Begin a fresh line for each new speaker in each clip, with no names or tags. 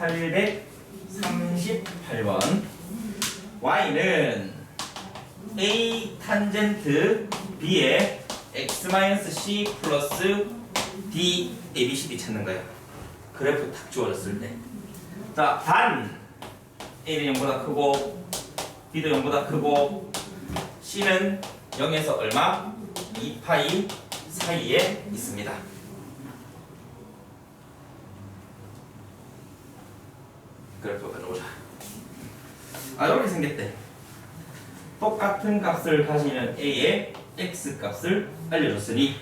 838번 y는 a 탄젠트 b의 x-c 플러스 d abcd 찾는 거예요. 그래프 탁 주어졌을 때. 자, 단 a는 0보다 크고 b도 0보다 크고 c는 0에서 얼마? 2파이 사이에 있습니다. 그래프 가져오자. 아 이렇게 생겼대. 똑같은 값을 가지는 a의 x 값을 알려줬으니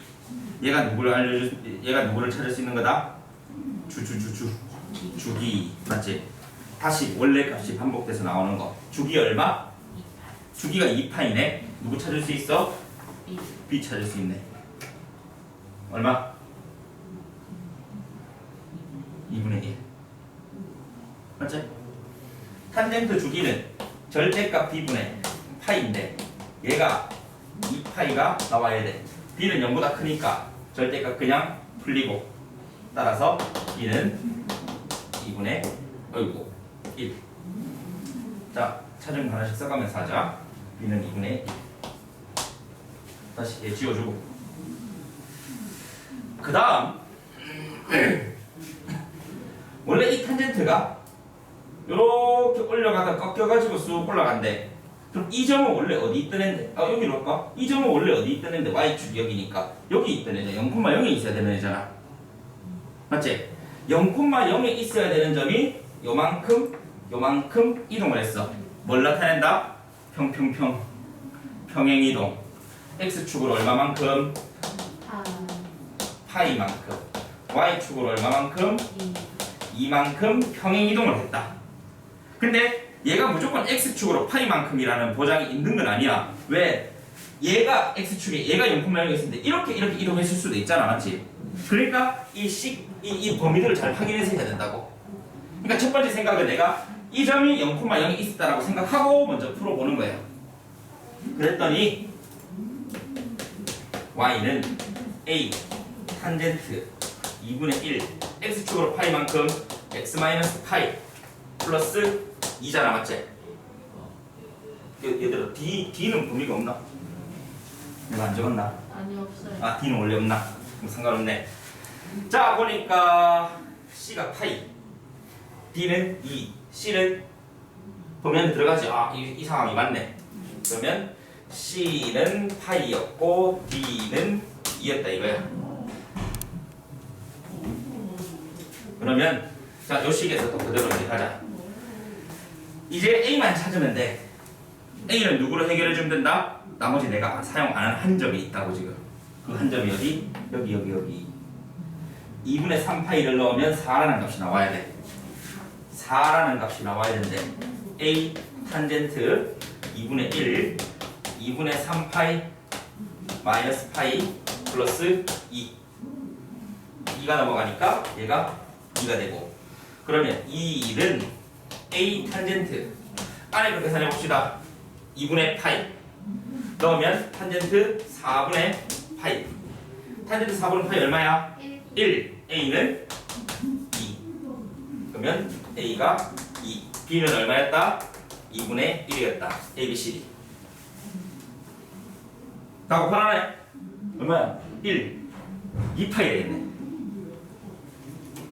얘가 누구를 알려주 얘가 누구를 찾을 수 있는 거다? 주주주주 주기 맞지? 다시 원래 값이 반복돼서 나오는 거. 주기 얼마? 주기가 2파이네. 누구 찾을 수 있어? b 찾을 수 있네. 얼마? 2분의 1. 맞지? 탄젠트 주기는 절대값 b분의 파이인데 얘가 2파이가 나와야 돼. b는 0보다 크니까 절대값 그냥 풀리고 따라서 b는 2분의 어이구 1. 자, 차등 하나씩 써가면서 하자. b는 2분의 1. 다시 얘 지워주고. 그 다음 원래 이 탄젠트가 이렇게 올려가다 꺾여가지고 쑥 올라간대. 그럼 이 점은 원래 어디 있던 애인데? 아 여기로 할까? 이 점은 원래 어디 있던 애인데 y축 여기니까 여기 있던 애잖아. 0,0에 있어야 되는 애잖아. 맞지? 0,0에 있어야 되는 점이 요만큼 요만큼 이동을 했어. 뭘 나타낸다? 평평평 평행 이동. x축으로 얼마만큼?
아,
파이만큼. y축으로 얼마만큼? 이만큼 평행 이동을 했다. 근데 얘가 무조건 x축으로 파이만큼이라는 보장이 있는 건 아니야. 왜? 얘가 x축에 얘가 0,0이 있는데 이렇게 이렇게 이동했을 수도 있잖아, 맞지? 그러니까 이 식, 이, 이 범위들을 잘 확인해서 해야 된다고. 그러니까 첫 번째 생각은 내가 이 점이 0,0이 있었다라고 생각하고 먼저 풀어보는 거예요. 그랬더니 y는 a 탄젠트 2분의 1 x축으로 파이만큼 x 마이너스 파이 플러스 2잖아 맞지? 얘- 얘들아 d d는 범위가 없나? 내가 안 적었나?
아니 없어요.
아 d는 원래 없나? 그럼 상관없네. 자 보니까 c가 파이, d는 2, c는 범위 안에 들어가지. 아이 이 상황이 맞네. 그러면 c는 파이였고 d는 2였다 이거야. 그러면 자, 요 식에서 또 그대로 가자. 이제 A만 찾으면 돼. A는 누구로 해결해 주면 된다? 나머지 내가 사용 안 한 한 점이 있다고 지금. 그 한 점이 어디? 여기 여기 여기. 2분의 3 파이를 넣으면 4라는 값이 나와야 돼. 4라는 값이 나와야 되는데 A 탄젠트 2분의 1 2분의 3 파이 마이너스 파이 플러스 2 2가 넘어가니까 얘가 2가 되고 그러면 이 1은 A 탄젠트 안에 계산해 봅시다. 2분의 파이. 넣으면 탄젠트 4분의 파이. 탄젠트 4분의 파이 얼마야? 1 A는 2 그러면 A가 2 B는 얼마였다? 2분의 1이었다. A, B, C, D. 다 곱하나네 얼마야? 1 2파이 되겠네